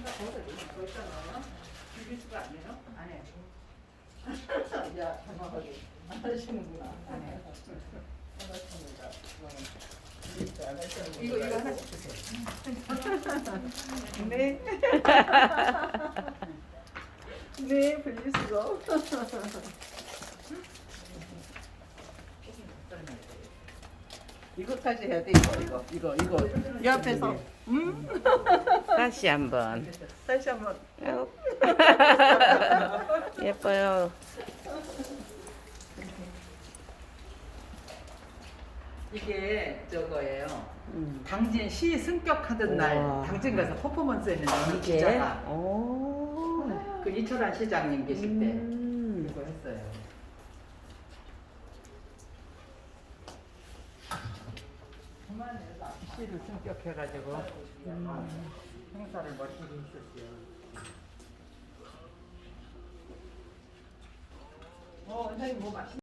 이거 있잖아요. 줄기수가 안 해요? 안 해요. 야, 안 하시는구나. 안 해요. 이거 이거 하나씩 주세요. 네. 네, 분리수거. 이거까지 해야 돼 이거 이거 이거 이거 옆에서 음 다시 한번. 다시 한번 예뻐요. 이게 저거예요. 음. 당진 시 승격하던 날 우와. 당진 가서 퍼포먼스 했는데 이게? 기자가 오. 그 이철환 시장님 계실 때 음. 이거 했어요. 시를 승격해가지고 음, 행사를 멋지게 했었어요. 어, 원장님 뭐 맛있